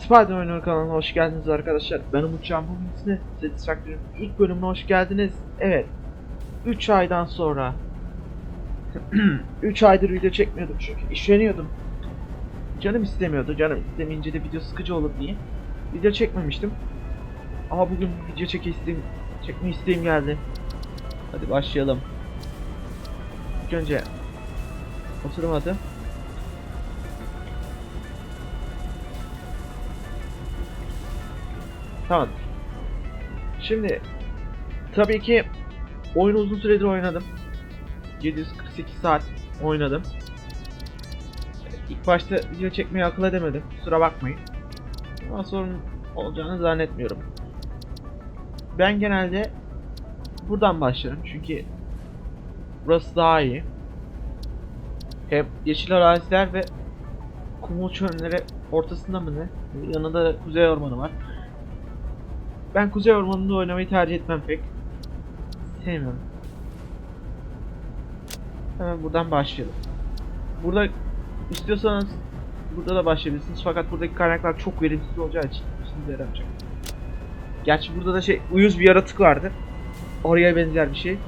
Spider Oyunları kanalına hoş geldiniz arkadaşlar. Ben Umutcan bugün size Satisfactory'nin ilk bölümüne hoş geldiniz. Evet. 3 aydan sonra 3 aydır video çekmiyordum çünkü işleniyordum. Canım istemiyordu. Canım istemeyince de video sıkıcı olur diye video çekmemiştim. Ama bugün video çeke isteğim, çekme isteğim geldi. Hadi başlayalım. İlk önce oturmadı. Tamam. Şimdi tabii ki oyunu uzun süredir oynadım. 748 saat oynadım. İlk başta video çekmeyi akıl edemedim. Kusura bakmayın. Ama sorun olacağını zannetmiyorum. Ben genelde buradan başlarım çünkü burası daha iyi. Hem yeşil araziler ve kumul çölleri ortasında mı ne? Yanında da kuzey ormanı var. Ben Kuzey Ormanı'nda oynamayı tercih etmem pek. Sevmiyorum. Hemen buradan başlayalım. Burada istiyorsanız burada da başlayabilirsiniz fakat buradaki kaynaklar çok verimsiz olacağı için işinize yaramayacak. Gerçi burada da şey uyuz bir yaratık vardı. Oraya benzer bir şey.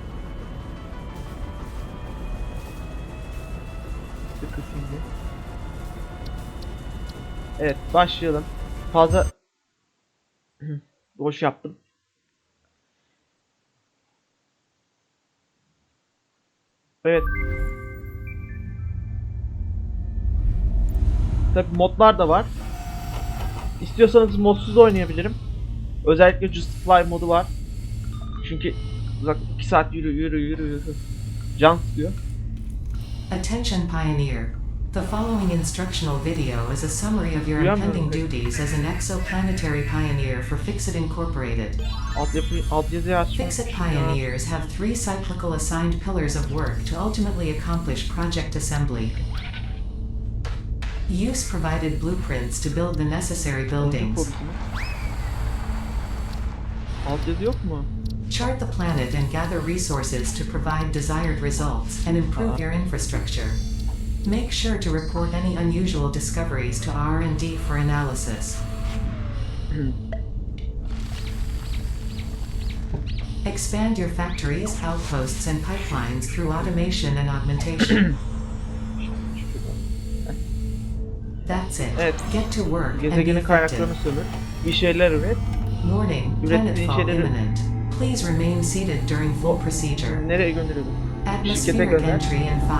Sıkı şimdi. Evet başlayalım. Fazla boş yaptım. Evet. Tabi modlar da var. İstiyorsanız modsuz oynayabilirim. Özellikle Justify modu var. Çünkü uzak 2 saat yürü yürü yürü yürü. Can sıkıyor. Attention Pioneer. The following instructional video is a summary of your Duyamıyorum impending duties as an exoplanetary pioneer for Fixit Incorporated. Alt yapı alt yazıyı açmak. Fixit pioneers have three cyclical assigned pillars of work to ultimately accomplish project assembly. Use provided blueprints to build the necessary buildings. Alt yazı yok mu? Chart the planet and gather resources to provide desired results and improve your infrastructure. Make sure to report any unusual discoveries to R&D for analysis. Expand your factories, outposts, and pipelines through automation and augmentation. That's it. Evet. Get to work and kaynaklarını sömür. Bir şeyler üret. Warning. Planet fall şeyleri... imminent. Please remain seated during full procedure. Atmospheric entry in 5,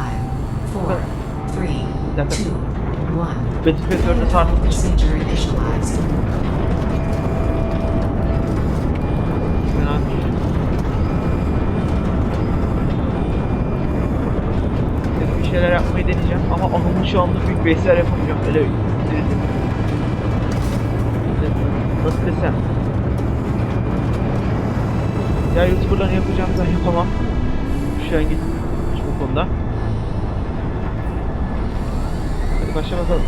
4, Bir dakika. Battlefield 4'e tartışmış. Bir şeyler yapmayı deneyeceğim ama onunla şu anda büyük base'ler yapamayacağım. Öyle Nasıl desem? Ya YouTuber'la ne yapacağım ben yapamam. Şu an gittim bu konuda. Hadi başla bakalım.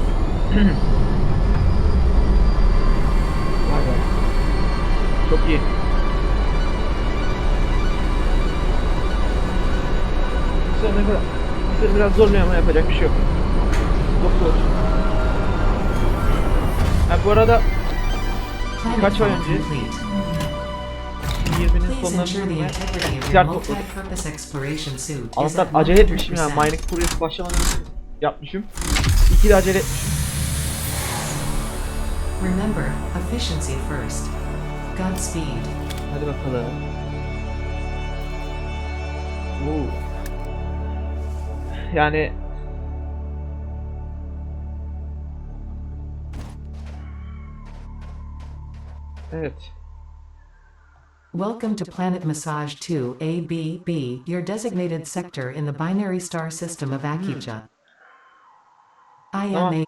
Vay be. Çok iyi. Ne kadar sefer biraz zorluyor ama yapacak bir şey yok. Doktor. Ha bu arada Kaç ay önce? complete. 20'nin Please ensure the sonlarında integrity of your Güzel topladık. multi-purpose exploration suit is Anlatan at acele etmişim ya. 100%. Mining Fury'si başlamadan yapmışım. İki de acele. Remember, efficiency first. Godspeed. Hadi bakalım. Oo. Yani Evet. Welcome to Planet Massage 2 ABB, your designated sector in the binary star system of Akija. Am a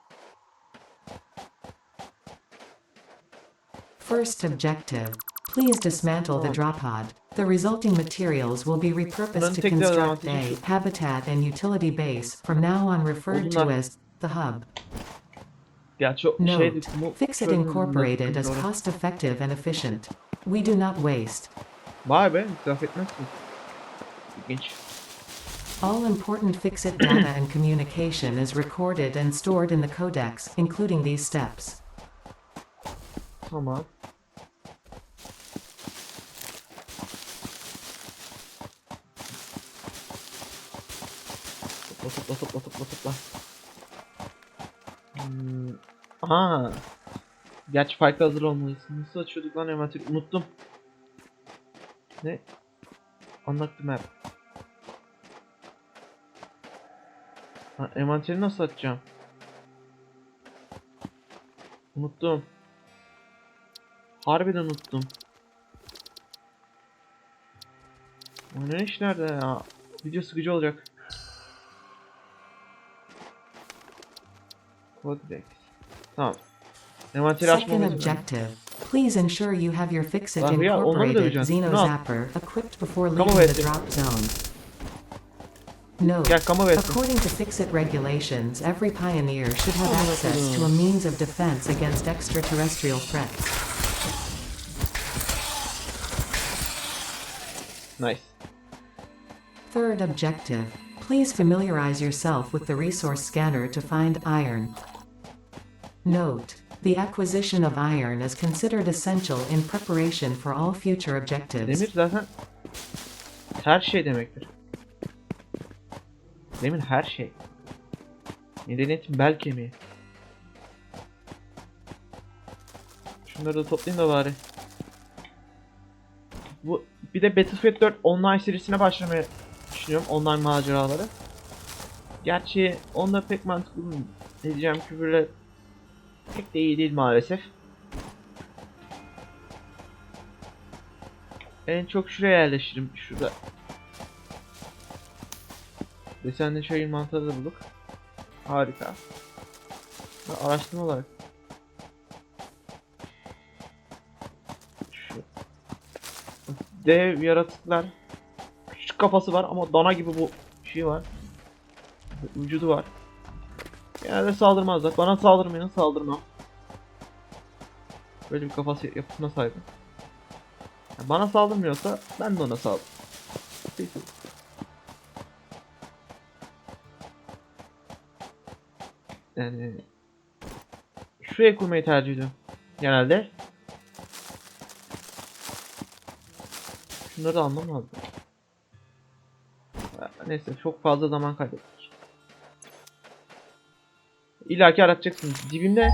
First objective. Please dismantle the drop pod. The resulting materials will be repurposed to construct a habitat and utility base, from now on referred to as the hub. Note, Fixit Incorporated is cost effective and efficient. We do not waste. Vay be, itiraf etmezsin. İlginç. All important Fixit data and communication is recorded and stored in the codex, including these steps. Tamam. Topla topla topla topla topla. Hmm. Aha. Gerçi fight'a hazır olmalıyız. Nasıl açıyorduk lan envanteri? Unuttum. Ne? Unlock the Ha, envanteri nasıl açacağım? Unuttum. Harbiden unuttum. O ne iş nerede ya? Video sıkıcı olacak. Codex. Tamam. Envanteri Second açmamız lazım. objective. Please ensure you have your Fixit Incorporated. Xeno No. Zapper equipped before leaving the drop zone. Note, Gel kama versin. according to Fixit regulations, every pioneer should have Oh, access to a means of defense against extraterrestrial threats. Nice. Third objective. Please familiarize yourself with the resource scanner to find iron. Note. The acquisition of iron is considered essential in preparation for all future objectives. Demir zaten her şey demektir. Demir her şey. Medeniyetin bel kemiği. Şunları da toplayayım da bari. Bu bir de Battlefield 4 online serisine başlamayı düşünüyorum. Online maceraları. Gerçi onda pek mantıklı mı diyeceğim küfürle pek de iyi değil maalesef. En çok şuraya yerleşirim. Şurada. Desenli çayır mantarı da bulduk. Harika. Ha, Araştırma olarak. Şu. Dev yaratıklar. Küçük kafası var ama dana gibi bu şey var. Vücudu var. Genelde saldırmazlar. Bana saldırmayın saldırmam. Böyle bir kafası yapısına sahibim. Yani bana saldırmıyorsa ben de ona saldırırım. Yani şuraya kurmayı tercih ediyorum. Genelde. Şunları da almam lazım. Neyse çok fazla zaman kaybettik. İlla ki aratacaksınız. Dibimde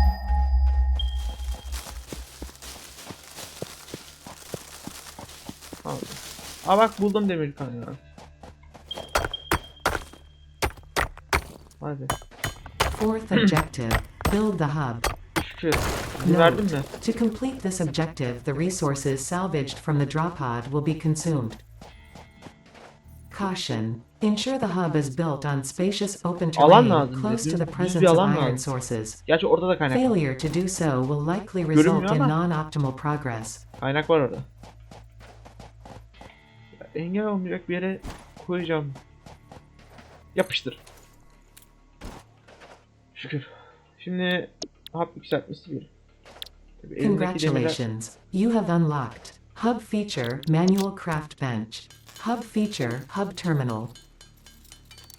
Tamam. Aa bak buldum demir ya. Hadi. Fourth objective. Build the hub. Şükür. Mi? To complete this objective, the resources salvaged from the drop pod will be consumed. Caution. Ensure the hub is built on spacious open terrain close to the presence of iron sources. Gerçi orada da kaynak. Failure to do so will likely result in non-optimal progress. Kaynak var orada. Ya, engel olmayacak bir yere koyacağım. Yapıştır. Şükür. Şimdi hap yükseltmesi bir. Tabii Congratulations. You have unlocked Hub Feature Manual Craft Bench. Hub Feature Hub Terminal.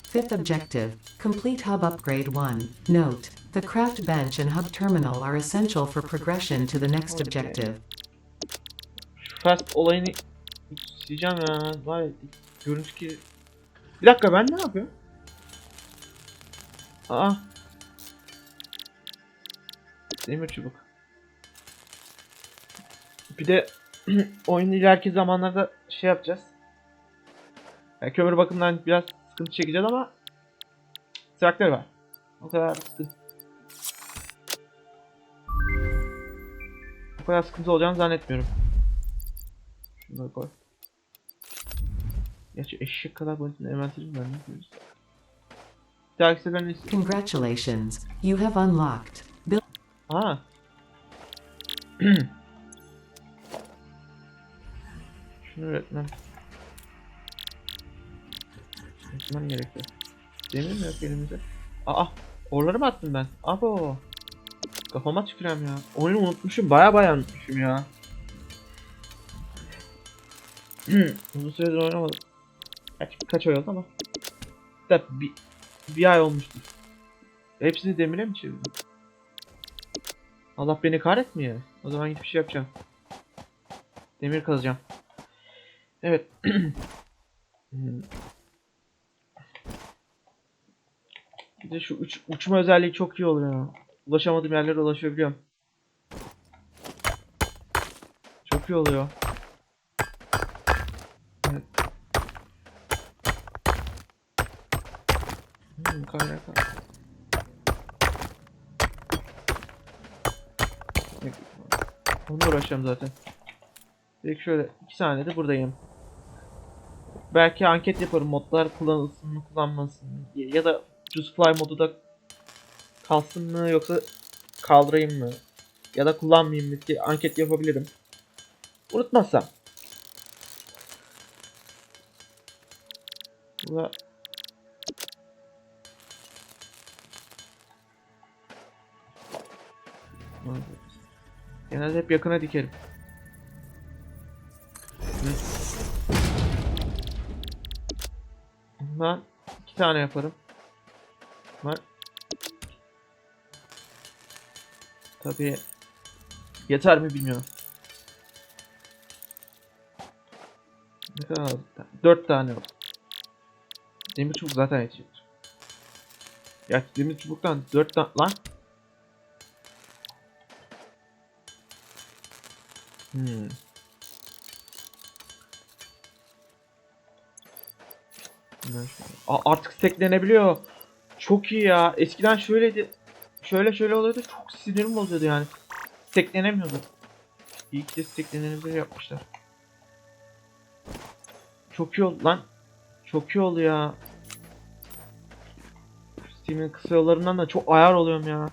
Fifth objective Complete Hub Upgrade 1. Note The Craft Bench and Hub Terminal are essential for progression to the next Okay. objective. Şu fast olayını isteyeceğim ya. Var ya, görüntü ki... Bir dakika ben ne yapıyorum? Aa. Demir çubuk. Bir de oyunun ileriki zamanlarda şey yapacağız. Yani kömür bakımından biraz sıkıntı çekeceğiz ama traktör var. O kadar sıkıntı. O kadar sıkıntı olacağını zannetmiyorum. Şunları koy. Gerçi eşek kadar boyutunda envanterim var ne diyoruz? Congratulations. You have unlocked Ha. Şunu üretmem. Üretmem gerekiyor. Demir mi yok elimizde? Aa, orları mı attım ben? Abo. Kafama tükürem ya. Oyunu unutmuşum, baya baya unutmuşum ya. Uzun süredir oynamadım. Kaç, kaç ay oldu ama. Bir, bir ay olmuştur. Hepsini demire mi çevirdim? Allah beni kahretmiyor. O zaman gidip bir şey yapacağım. Demir kazacağım. Evet. Bir de şu uç, uçma özelliği çok iyi oluyor. Ulaşamadığım yerlere ulaşabiliyorum. Çok iyi oluyor. Evet. Hmm, kaynak. Yok, Onunla uğraşacağım zaten. Direkt şöyle iki saniyede buradayım. Belki anket yaparım modlar kullanılsın mı kullanmasın mı diye. Ya da Juice Fly modu da kalsın mı yoksa kaldırayım mı? Ya da kullanmayayım mı diye anket yapabilirim. Unutmazsam. Burada Genelde hep yakına dikerim. Bundan iki tane yaparım. Var. Tabii yeter mi bilmiyorum. Ne kadar az? Dört tane var. Demir çubuk zaten yetecek. Ya demir çubuktan dört tane lan. Hmm. Artık steklenebiliyor. Çok iyi ya. Eskiden şöyleydi. Şöyle şöyle oluyordu. Çok sinirim bozuyordu yani. Steklenemiyordu. İyi ki de steklenebilir yapmışlar. Çok iyi oldu lan. Çok iyi oldu ya. Steam'in kısa yollarından da çok ayar oluyorum ya.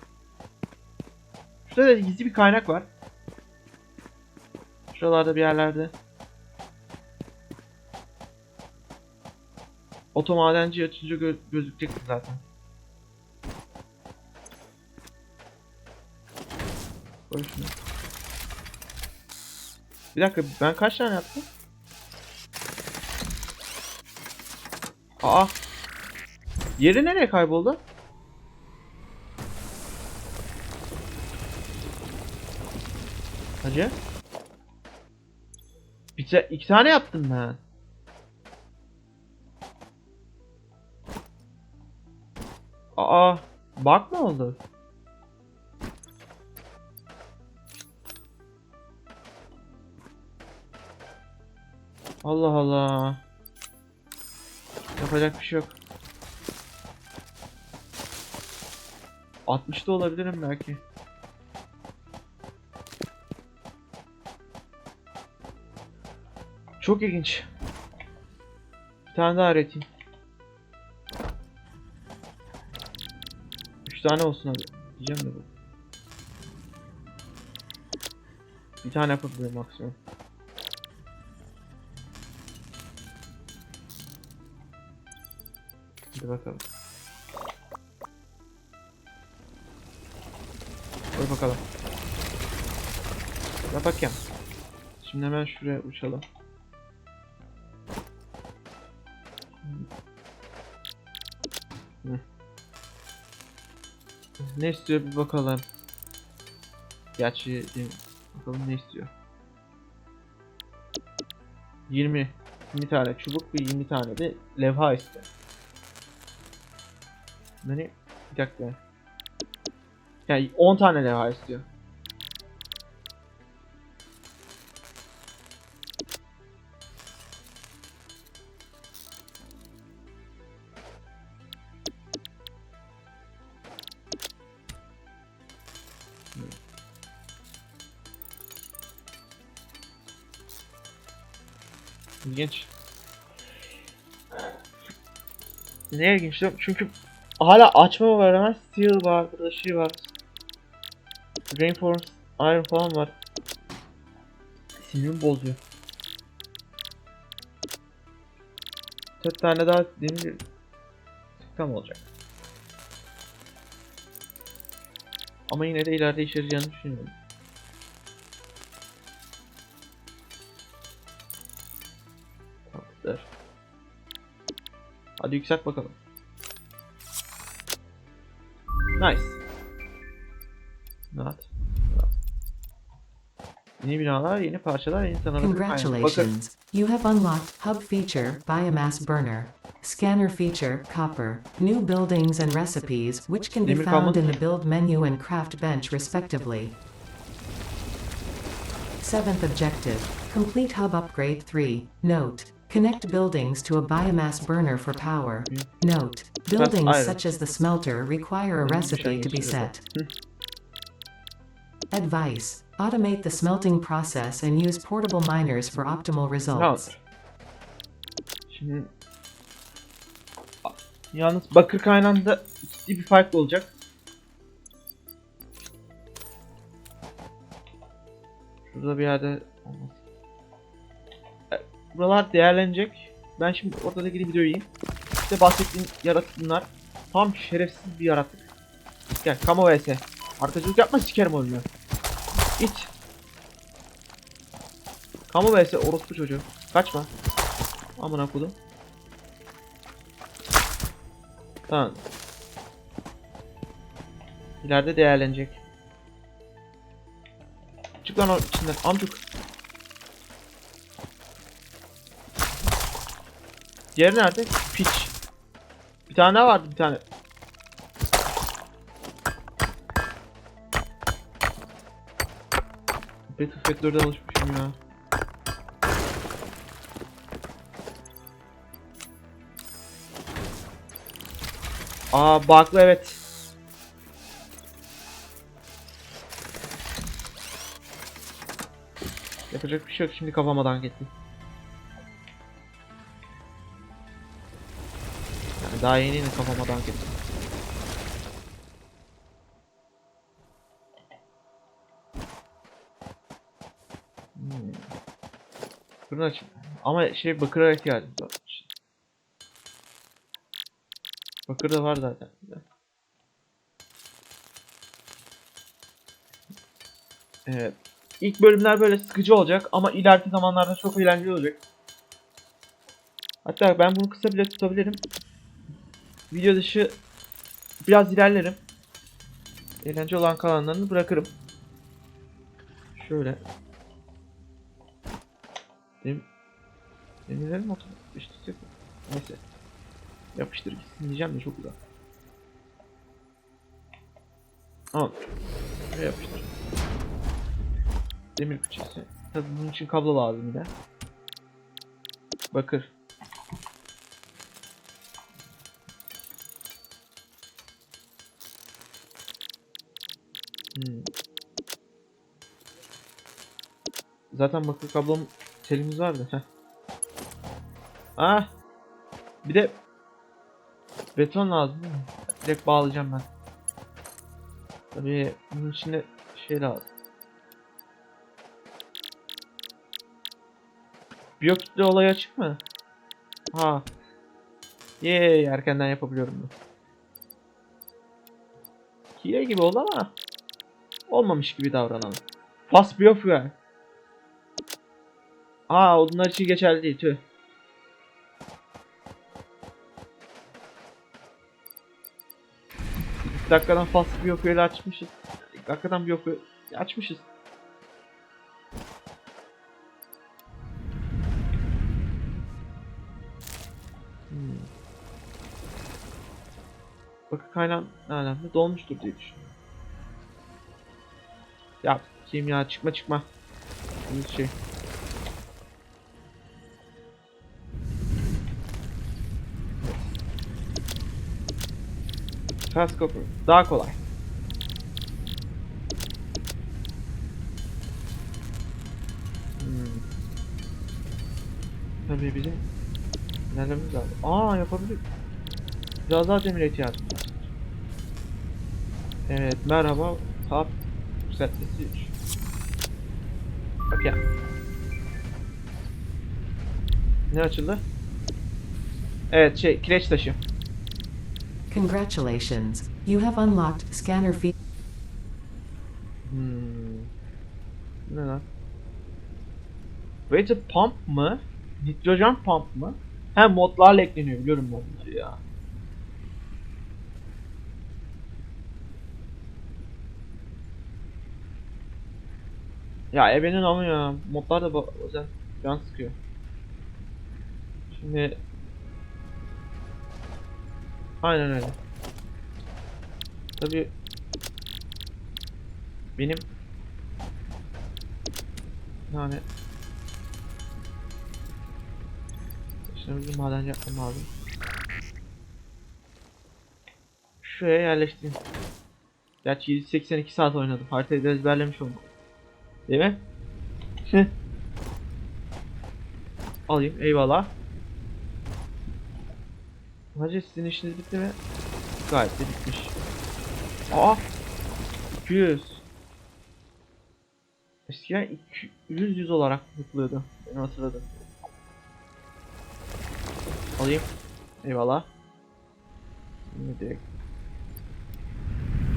Şurada da gizli bir kaynak var. Şuralarda bir yerlerde. Oto madenci açınca gö gözükecekti zaten. Koy. Bir dakika ben kaç tane yaptım? Aa. Yeri nereye kayboldu? Hacı? Ta- iki tane yaptım ben. Aa, bak mı oldu? Allah Allah. Yapacak bir şey yok. 60'da olabilirim belki. Çok ilginç. Bir tane daha üreteyim. 3 tane olsun hadi. Diyeceğim de bu. Bir tane yapabilirim maksimum. Hadi bakalım. Koy bakalım. Yap bakayım. Şimdi hemen şuraya uçalım. Ne istiyor bir bakalım. Gerçi bakalım ne istiyor. 20 20 tane çubuk ve 20 tane de levha istiyor. Beni bir dakika. Yani 10 tane levha istiyor. İlginç. Ne ilginç mi? Çünkü hala açma var hemen steel var, burada şey var. Reinforced iron falan var. Sinirimi bozuyor. Dört tane daha demir tam olacak. Ama yine de ileride işe yarayacağını düşünüyorum. Hadi yükselt bakalım. Nice. Rahat. Yeni binalar, yeni parçalar, yeni. Bakın. Congratulations. You have unlocked Hub Feature Biomass Burner. Scanner Feature Copper. New buildings and recipes, which can be Demir found kalmadı. in the Build menu and Craft bench respectively. Seventh objective. Complete Hub Upgrade 3. Note. Connect buildings to a biomass burner for power. Note. Buildings such as the smelter require a recipe to be set. Advice. Automate the smelting process and use portable miners for optimal results. Şimdi yalnız bakır kaynağında ciddi bir fark olacak. Şurada bir yerde olmaz. Buralar değerlenecek. Ben şimdi ortada ilgili videoyu yiyeyim. İşte bahsettiğim yaratık bunlar. Tam şerefsiz bir yaratık. Gel kamu vs. Arkacılık yapma sikerim oyunu. İt. Kamu vs orospu çocuğu. Kaçma. Amına kodum. Tamam. İleride değerlenecek. Çık lan o içinden amcuk. Diğeri nerede? Piç. Bir tane daha vardı bir tane. Battlefield 4'e alışmışım ya. Aa bug'lı evet. Yapacak bir şey yok şimdi kafamadan gitti. Yani daha yeni yeni kafamadan gitti. Hmm. Fırın aç. Ama şey bakıra ihtiyacımız var. Bakır da var zaten. Evet. İlk bölümler böyle sıkıcı olacak ama ileriki zamanlarda çok eğlenceli olacak. Hatta ben bunu kısa bile tutabilirim. Video dışı biraz ilerlerim. Eğlence olan kalanlarını bırakırım. Şöyle. Dem Demirlerin mi oturup işte Neyse. Yapıştır gitsin diyeceğim de çok güzel. Al. Şuraya yapıştır. Demir fıçısı. Tabii bunun için kablo lazım bir de. Bakır. Zaten bakır kablom telimiz vardı. Heh. Ah. Bir de beton lazım değil? Direkt bağlayacağım ben. Tabii bunun içinde şey lazım. Biyokütle olayı açık mı? Ha. Yey erkenden yapabiliyorum bunu. Hile gibi oldu ama olmamış gibi davranalım. Fast biofuel. Aa onlar için geçerli değil tüh. İlk dakikadan fast biofuel'i açmışız. İlk dakikadan biofuel açmışız. Hmm. Bakı kaynağım ne alemde dolmuştur diye düşünüyorum. Ya kim ya çıkma çıkma. Bu şey. Fast copper. Daha kolay. Hmm. Tabii bizim ilerlememiz lazım. Aa yapabilir. Biraz daha demir ihtiyacımız var. Evet merhaba. Hap yükseltmesi 3. Bak ya. Ne açıldı? Evet şey kireç taşı. Congratulations. You have unlocked scanner feature. Hmm. Ne lan? Weighted pump mı? Nitrojen pump mı? Hem modlarla ekleniyor biliyorum ben bunları ya. Ya ebenin ama ya. Modlar da ba- bazen can sıkıyor. Şimdi Aynen öyle. Tabii benim yani Şimdi bir maden yapmam lazım. Şuraya yerleştireyim. Gerçi 782 saat oynadım. Haritayı da ezberlemiş oldum. Değil mi? Alayım. Eyvallah. Hacı sizin işiniz bitti mi? Gayet de bitmiş. Aa! 200. Eskiden 200 100 olarak mutluyordu. Ben hatırladım. Alayım. Eyvallah. Şimdi direkt.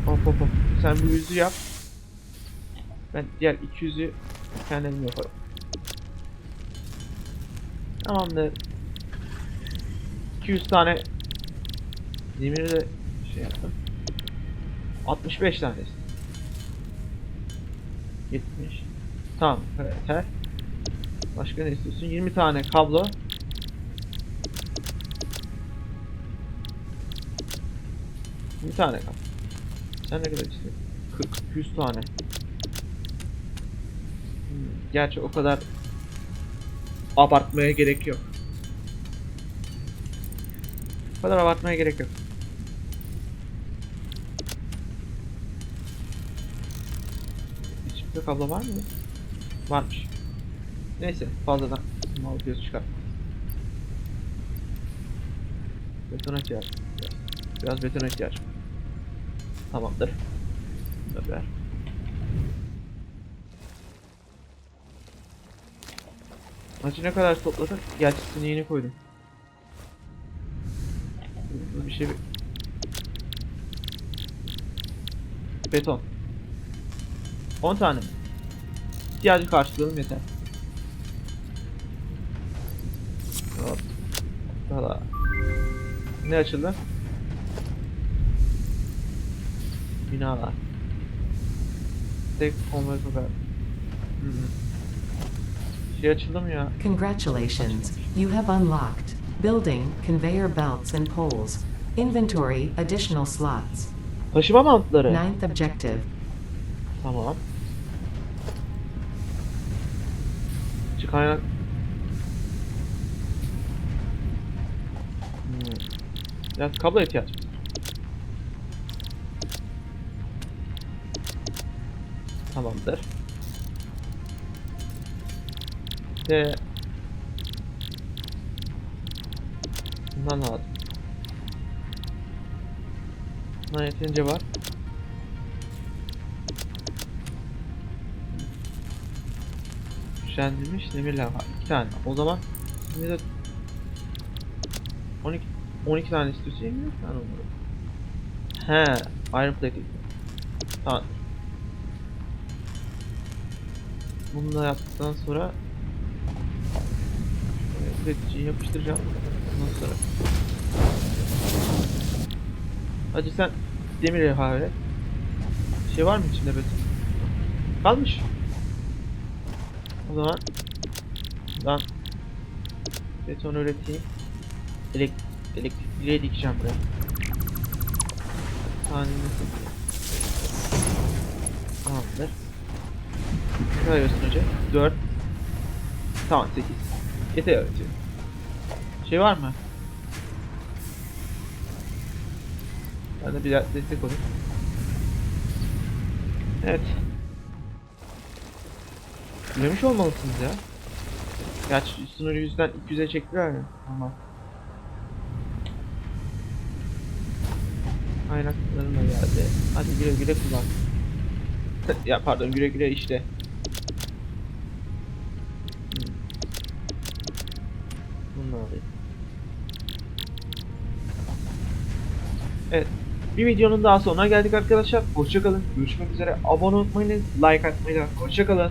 Hop hop hop. Sen bu yüzü yap. Ben diğer 200'ü kendim yaparım. Tamamdır. 200 tane demiri de şey yaptım. 65 tanesi. 70. Tamam yeter. Başka ne istiyorsun? 20 tane kablo. Bir tane kablo. Sen ne kadar istiyorsun? 40, 100 tane. Gerçi o kadar abartmaya gerek yok. O kadar abartmaya gerek yok. Hiçbir kablo var mı? Varmış. Neyse fazladan mal göz çıkar. Beton ihtiyacım. Biraz, beton ihtiyacım. Tamamdır. Ver. Acı ne kadar topladın? Gerçi sineğini koydum. Bir şey... Beton. 10 tane? İhtiyacı karşılayalım yeter. Hop. Valla. Ne açıldı? Binalar. Tek konver kadar. Şey açıldı mı ya? Congratulations, you have unlocked building, conveyor belts and poles. Inventory, additional slots. Taşıma mantları. Ninth objective. Tamam. Kaynak... Hmm. Biraz kablo ihtiyacım. var. Tamamdır. De Bundan lazım. Bundan yeterince var. Güçlendirilmiş demirler var. 2 tane. O zaman şimdi de 12 12 tane istiyorsa 24 tane olur. He, Iron Plate. Tamam. Bunu da yaptıktan sonra üreticiyi yapıştıracağım. Ondan sonra Hacı sen demir rehavet. Şey var mı içinde beton? Kalmış. O zaman ben beton üreteyim. Elek elektrik direği dikeceğim buraya. Tane Tamamdır. Ne kadar gösterecek? 4 Tamam 8 Yeter öğretiyor. Şey var mı? Ben de bir destek olayım. Evet. Bilemiş olmalısınız ya. Gerçi sınırı yüzden 200'e çektiler ya. Ama. Kaynaklarına geldi. Hadi güle güle kullan. ya pardon güle güle işte. Hmm. Bunu alayım. Evet. Bir videonun daha sonuna geldik arkadaşlar. Hoşçakalın. Görüşmek üzere. Abone olmayı, like atmayı da hoşçakalın.